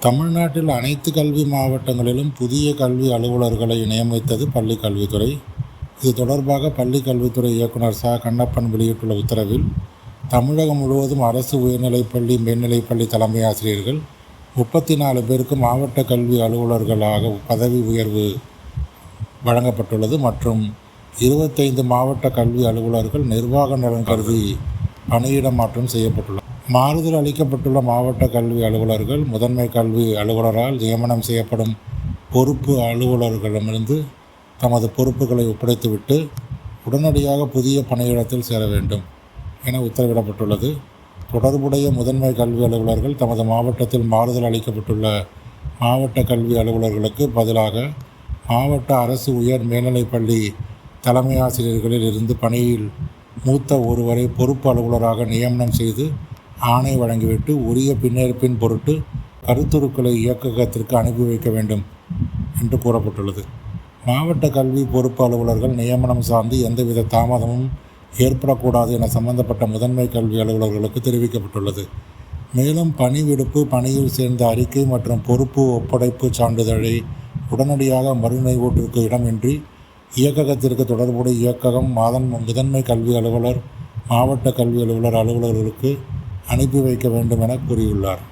தமிழ்நாட்டில் அனைத்து கல்வி மாவட்டங்களிலும் புதிய கல்வி அலுவலர்களை நியமித்தது பள்ளிக் கல்வித்துறை இது தொடர்பாக பள்ளிக் கல்வித்துறை இயக்குனர் ச. கண்ணப்பன் வெளியிட்டுள்ள உத்தரவில் தமிழகம் முழுவதும் அரசு உயர்நிலைப்பள்ளி மேல்நிலைப்பள்ளி தலைமை ஆசிரியர்கள் முப்பத்தி நாலு பேருக்கு மாவட்ட கல்வி அலுவலர்களாக பதவி உயர்வு வழங்கப்பட்டுள்ளது மற்றும் இருபத்தைந்து மாவட்ட கல்வி அலுவலர்கள் நிர்வாக நலன் கருதி பணியிட மாற்றம் செய்யப்பட்டுள்ளது. மாறுதல் அளிக்கப்பட்டுள்ள மாவட்ட கல்வி அலுவலர்கள் முதன்மை கல்வி அலுவலரால் நியமனம் செய்யப்படும் பொறுப்பு அலுவலர்களிடமிருந்து தமது பொறுப்புகளை ஒப்படைத்துவிட்டு உடனடியாக புதிய பணியிடத்தில் சேர வேண்டும் என உத்தரவிடப்பட்டுள்ளது. தொடர்புடைய முதன்மை கல்வி அலுவலர்கள் தமது மாவட்டத்தில் மாறுதல் அளிக்கப்பட்டுள்ள மாவட்ட கல்வி அலுவலர்களுக்கு பதிலாக மாவட்ட அரசு உயர் மேல்நிலைப்பள்ளி தலைமை ஆசிரியர்களில் இருந்து பணியில் மூத்த ஒருவரை பொறுப்பு அலுவலராக நியமனம் செய்து ஆணை வழங்கிவிட்டு உரிய பின்னேற்பின் பொருட்டு கருத்துருக்களை இயக்ககத்திற்கு அனுப்பி வைக்க வேண்டும் என்று கூறப்பட்டுள்ளது. மாவட்ட கல்வி பொறுப்பு அலுவலர்கள் நியமனம் சார்ந்து எந்தவித தாமதமும் ஏற்படக்கூடாது என சம்பந்தப்பட்ட முதன்மை கல்வி அலுவலர்களுக்கு தெரிவிக்கப்பட்டுள்ளது. மேலும் பணி விடுப்பு பணியில் சேர்ந்த அறிக்கை மற்றும் பொறுப்பு ஒப்படைப்பு சான்றிதழை உடனடியாக மறுநினைவூட்டிற்கு இடமின்றி இயக்ககத்திற்கு தொடர்புடைய இயக்ககம் மாதன் முதன்மை கல்வி அலுவலர் மாவட்ட கல்வி அலுவலர் அலுவலர்களுக்கு அனுப்பி வைக்க வேண்டும் என கூறியுள்ளார்.